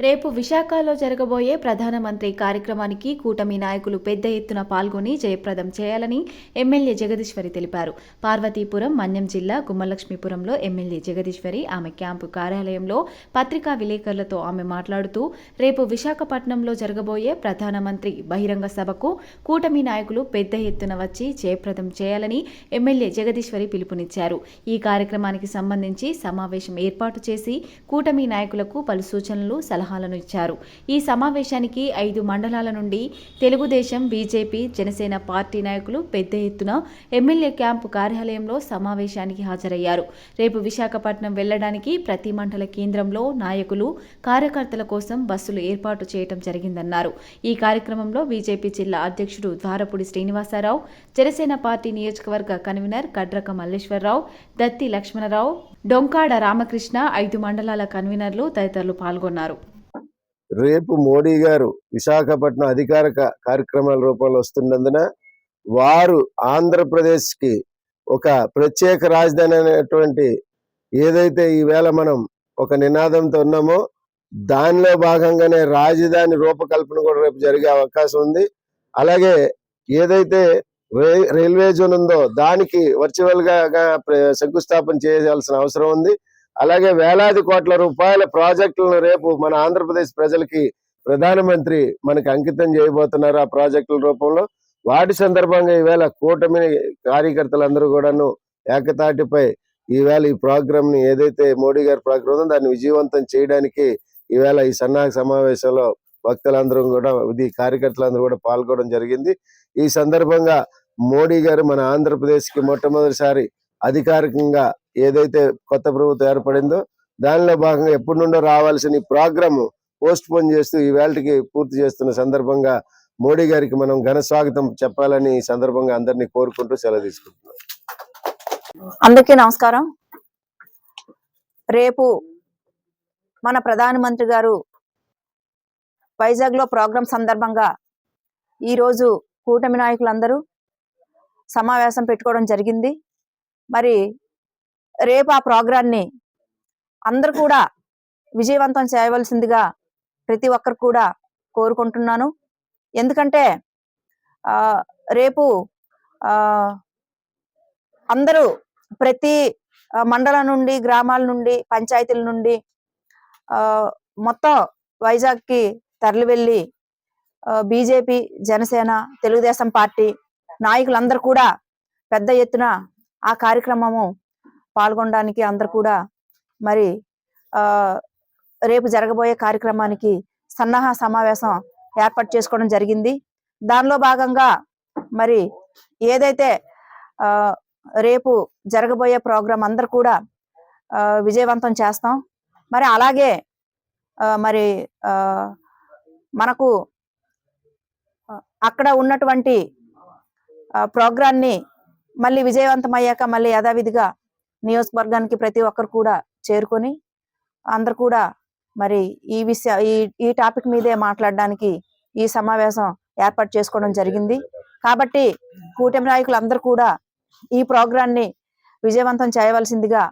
రేపు విశాఖలో జరగబోయే ప్రధానమంత్రి కార్యక్రమానికి కూటమి నాయకులు పెద్ద ఎత్తున పాల్గొని జయప్రదం చేయాలని ఎమ్మెల్యే జగదీశ్వరి తెలిపారు. పార్వతీపురం మన్యం జిల్లా గుమ్మలక్ష్మీపురంలో ఎమ్మెల్యే జగదీశ్వరి ఆమె క్యాంపు కార్యాలయంలో పత్రికా విలేకరులతో ఆమె మాట్లాడుతూ రేపు విశాఖపట్నంలో జరగబోయే ప్రధానమంత్రి బహిరంగ సభకు కూటమి నాయకులు పెద్ద ఎత్తున వచ్చి జయప్రదం చేయాలని ఎమ్మెల్యే జగదీశ్వరి పిలుపునిచ్చారు. ఈ కార్యక్రమానికి సంబంధించి సమావేశం ఏర్పాటు చేసి కూటమి నాయకులకు పలు సూచనలు సలహా సలహాలను ఇచ్చారు. ఈ సమావేశానికి ఐదు మండలాల నుండి తెలుగుదేశం బీజేపీ జనసేన పార్టీ నాయకులు పెద్ద ఎత్తున ఎమ్మెల్యే క్యాంపు కార్యాలయంలో సమావేశానికి హాజరయ్యారు. రేపు విశాఖపట్నం వెళ్ళడానికి ప్రతి మండల కేంద్రంలో నాయకులు కార్యకర్తల కోసం బస్సులు ఏర్పాటు చేయడం జరిగిందన్నారు. ఈ కార్యక్రమంలో బీజేపీ జిల్లా అధ్యక్షుడు ద్వారపుడి శ్రీనివాసరావు జనసేన పార్టీ నియోజకవర్గ కన్వీనర్ కడ్రక మల్లేశ్వరరావు దత్తి లక్ష్మణరావు డొంకాడ రామకృష్ణ ఐదు మండలాల కన్వీనర్లు తదితరులు పాల్గొన్నారు. రేపు మోడీ గారు విశాఖపట్నం అధికారిక కార్యక్రమాల రూపంలో వస్తున్నందున వారు ఆంధ్రప్రదేశ్కి ఒక ప్రత్యేక రాజధాని అనేటువంటి ఏదైతే ఈవేళ మనం ఒక నినాదంతో ఉన్నామో దానిలో భాగంగానే రాజధాని రూపకల్పన కూడా రేపు జరిగే అవకాశం ఉంది. అలాగే ఏదైతే రైల్వే జోన్ ఉందో దానికి వర్చువల్గా శంకుస్థాపన చేయాల్సిన అవసరం ఉంది. అలాగే వేలాది కోట్ల రూపాయల ప్రాజెక్టులను రేపు మన ఆంధ్రప్రదేశ్ ప్రజలకి ప్రధానమంత్రి మనకి అంకితం చేయబోతున్నారు ఆ ప్రాజెక్టుల రూపంలో. వాటి సందర్భంగా ఈవేళ కూటమి కార్యకర్తలందరూ కూడాను ఏకతాటిపై ఈవేళ ఈ ప్రోగ్రామ్ని ఏదైతే మోడీ గారి ప్రోగ్రామ్ ఉందో దాన్ని విజయవంతం చేయడానికి ఈవేళ ఈ సన్నాహక సమావేశంలో భక్తులందరూ కూడా ఇది కార్యకర్తలందరూ కూడా పాల్గొనడం జరిగింది. ఈ సందర్భంగా మోడీ గారు మన ఆంధ్రప్రదేశ్కి మొట్టమొదటిసారి అధికారికంగా ఏదైతే కొత్త ప్రభుత్వం ఏర్పడిందో దానిలో భాగంగా ఎప్పటి నుండో రావాల్సిన ఈ ప్రోగ్రామ్ పోస్ట్ పోన్ చేస్తూ ఈ వేళకి పూర్తి చేస్తున్న సందర్భంగా మోడీ గారికి మనం ఘన స్వాగతం చెప్పాలని ఈ సందర్భంగా అందరినీ కోరుకుంటూ సెలవు తీసుకుంటున్నాం. అందరికీ నమస్కారం. రేపు మన ప్రధానమంత్రి గారు వైజాగ్లో ప్రోగ్రాం సందర్భంగా ఈరోజు కూటమి నాయకులందరూ సమావేశం పెట్టుకోవడం జరిగింది. మరి రేపు ఆ ప్రోగ్రాన్ని అందరూ కూడా విజయవంతం చేయవలసిందిగా ప్రతి ఒక్కరు కూడా కోరుకుంటున్నాను. ఎందుకంటే రేపు అందరూ ప్రతి మండలం నుండి గ్రామాల నుండి పంచాయతీల నుండి మొత్తం వైజాగ్కి తరలి వెళ్ళి బీజేపీ జనసేన తెలుగుదేశం పార్టీ నాయకులందరూ కూడా పెద్ద ఎత్తున ఆ కార్యక్రమము పాల్గొనడానికి అందరు కూడా మరి ఆ, రేపు జరగబోయే కార్యక్రమానికి సన్నాహ సమావేశం ఏర్పాటు చేసుకోవడం జరిగింది. దానిలో భాగంగా మరి ఏదైతే ఆ, రేపు జరగబోయే ప్రోగ్రాం అందరు కూడా విజయవంతం చేస్తాం. మరి అలాగే మరి మనకు అక్కడ ఉన్నటువంటి ప్రోగ్రాన్ని మళ్ళీ విజయవంతం అయ్యాక మళ్ళీ యథావిధిగా నియోజకవర్గానికి ప్రతి ఒక్కరు కూడా చేరుకొని అందరు కూడా మరి ఈ విషయ ఈ ఈ టాపిక్ మీదే మాట్లాడడానికి ఈ సమావేశం ఏర్పాటు చేసుకోవడం జరిగింది. కాబట్టి కూటమి నాయకులు అందరు కూడా ఈ ప్రోగ్రాన్ని విజయవంతం చేయవలసిందిగా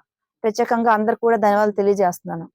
ప్రత్యేకంగా అందరు కూడా ధన్యవాదాలు తెలియజేస్తున్నాను.